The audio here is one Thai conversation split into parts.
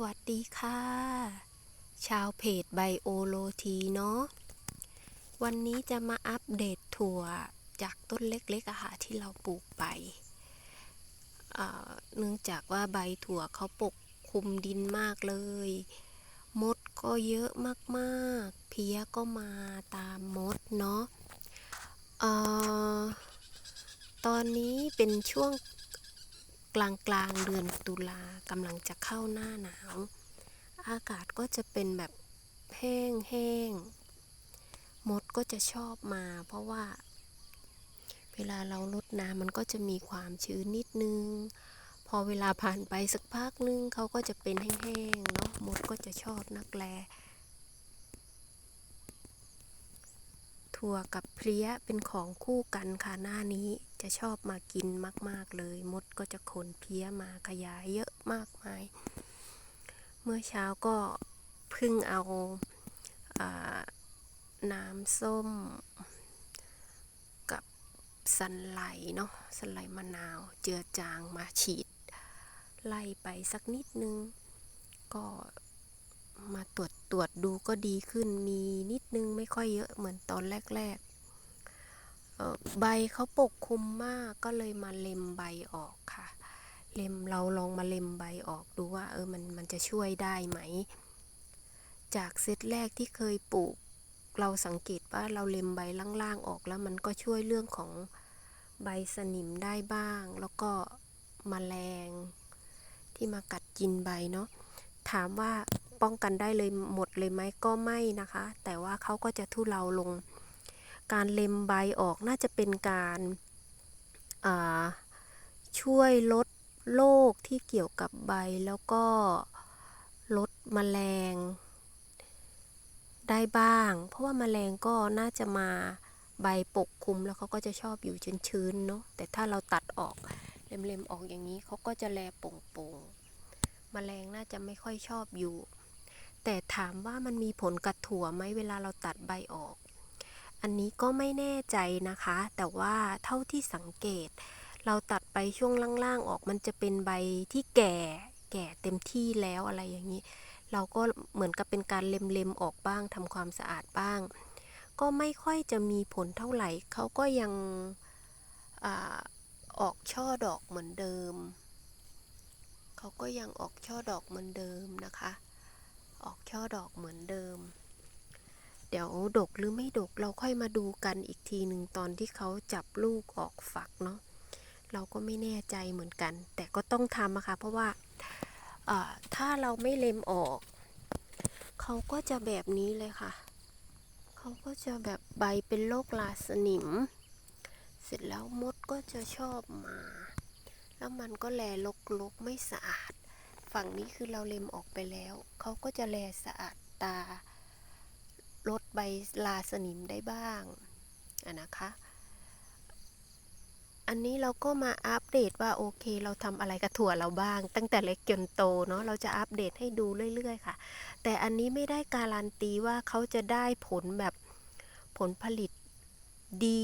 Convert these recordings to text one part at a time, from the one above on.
วัสดีค่ะ ชาวเพจไบโอโลทีเนาะวันนี้จะมาอัปเดตถั่วจากต้นเล็กๆอะค่ะที่เราปลูกไปเนื่องจากว่าใบถั่วเขาปกคลุมดินมากเลย มดก็เยอะมากๆ เพี้ยก็มาตามมดเนาะอตอนนี้เป็นช่วง กลางกลางเดือนตุลากำลังจะเข้าหน้าหนาว อากาศก็จะเป็นแบบแห้งแห้งมดก็จะชอบมา เพราะว่า เวลาเราลดน้ำมันก็จะมีความชื้นนิดนึง พอเวลาผ่านไปสักพักนึงเขาก็จะเป็นแห้งๆเนาะมดก็จะชอบนักแล ถั่วกับเพลี้ยเป็นของคู่กันค่ะหน้านี้จะชอบมากินมาก ๆ เลย มดก็จะขนเพลี้ยมาขยายเยอะมากมาย เมื่อเช้าก็เพิ่งเอาอาน้ำส้มกับสันไหลเนาะสันไหลมะนาวเจือจางมาฉีด ไล่ไปสักนิดนึง ก็ มาตรวจตรวจดูก็ดีขึ้นมีนิดนึงไม่ค่อยเยอะเหมือนตอนแรกๆเออใบเขาปกคลุมมากก็เลยมาเล็มใบออกค่ะ เล็มเราลองมาเล็มใบออกดูว่าเออมันมันจะช่วยได้ไหม จากเซตแรกที่เคยปลูก เราสังเกตว่าเราเล็มใบล่างๆออกแล้วมันก็ช่วยเรื่องของใบสนิมได้บ้าง แล้วก็มแมลงที่มากัดกินใบเนาะถามว่า ป้องกันได้เลยหมดเลยไหมก็ไม่นะคะ แต่ว่าเขาก็จะทุเลาลง การเล็มใบออกน่าจะเป็นการาช่วยลดโรคที่เกี่ยวกับใบแล้วก็ลดแมลง ได้บ้าง เพราะว่าแมลงก็น่าจะมาใบปกคลุมแล้วเขาก็จะชอบอยู่ชื้นๆเนาะแต่ถ้าเราตัดออกเล็มๆออกอย่างนี้เขาก็จะแลโป่งๆแมลงน่าจะไม่ค่อยชอบอยู่ แต่ถามว่ามันมีผลกับถั่วไหมเวลาเราตัดใบออก อันนี้ก็ไม่แน่ใจนะคะ แต่ว่าเท่าที่สังเกต เราตัดไปช่วงล่างๆออกมันจะเป็นใบที่แก่ แก่เต็มที่แล้วอะไรอย่างนี้ เราก็เหมือนกับเป็นการเล็มๆออกบ้างทำความสะอาดบ้าง ก็ไม่ค่อยจะมีผลเท่าไหร่เขาก็ยังอออกช่อดอกเหมือนเดิม เขาก็ยังออกช่อดอกเหมือนเดิมนะคะ ออกช่อดอกเหมือนเดิม เดี๋ยวดกหรือไม่ดกเราค่อยมาดูกันอีกทีหนึ่งตอนที่เขาจับลูกออกฝักเนาะเราก็ไม่แน่ใจเหมือนกัน แต่ก็ต้องทำอะค่ะเพราะว่าอ่าถ้าเราไม่เล็มออก เขาก็จะแบบนี้เลยค่ะ เขาก็จะแบบใบเป็นโรคลาสนิม เสร็จแล้วมดก็จะชอบมา แล้วมันก็แลลกๆไม่สะอาด ฝั่งนี้คือเราเล็มออกไปแล้ว เขาก็จะแลสะอาดตา ลดใบลาสนิมได้บ้างอะนะคะ อันนี้เราก็มาอัปเดตว่าโอเค เราทำอะไรกับถั่วเราบ้าง ตั้งแต่เล็กจนโตเนาะเราจะอัปเดตให้ดูเรื่อยๆค่ะ แต่อันนี้ไม่ได้การันตีว่าเขาจะได้ผลแบบผลผลิตดี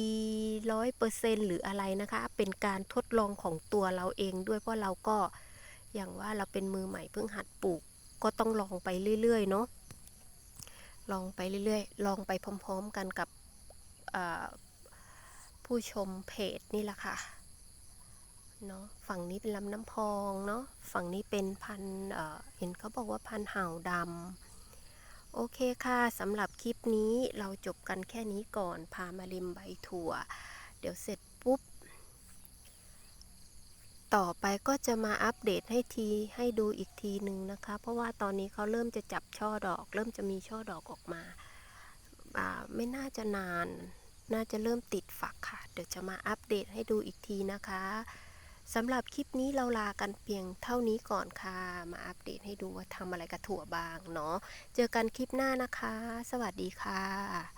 ร้อยเปอร์เซ็นหรืออะไรนะคะ เป็นการทดลองของตัวเราเองด้วยเพราะเราก็ อย่างว่าเราเป็นมือใหม่เพิ่งหัดปลูก ก็ต้องลองไปเรื่อยๆเนาะลองไปเรื่อยๆ ลองไปพร้อมๆกันกับผู้ชมเพจนี่แหละค่ะเนาะฝั่งนี้เป็นลำน้ำพองเนาะฝั่งนี้เป็นพันเเห็นเขาบอกว่าพันธุ์ห่าวดำโอเคค่ะสำหรับคลิปนี้เราจบกันแค่นี้ก่อนพามาริมใบถั่ว เดี๋ยวเสร็จปุ๊บ ต่อไปก็จะมาอัปเดตให้ทีให้ดูอีกทีหนึ่งนะคะ เพราะว่าตอนนี้เขาเริ่มจะจับช่อดอก เริ่มจะมีช่อดอกออกมาไม่น่าจะนาน น่าจะเริ่มติดฝักค่ะ เดี๋ยวจะมาอัปเดตให้ดูอีกทีนะคะสำหรับคลิปนี้เราลากันเพียงเท่านี้ก่อนค่ะ มาอัปเดตให้ดูว่าทำอะไรกับถั่วบางเนาะ เจอกันคลิปหน้านะคะ สวัสดีค่ะ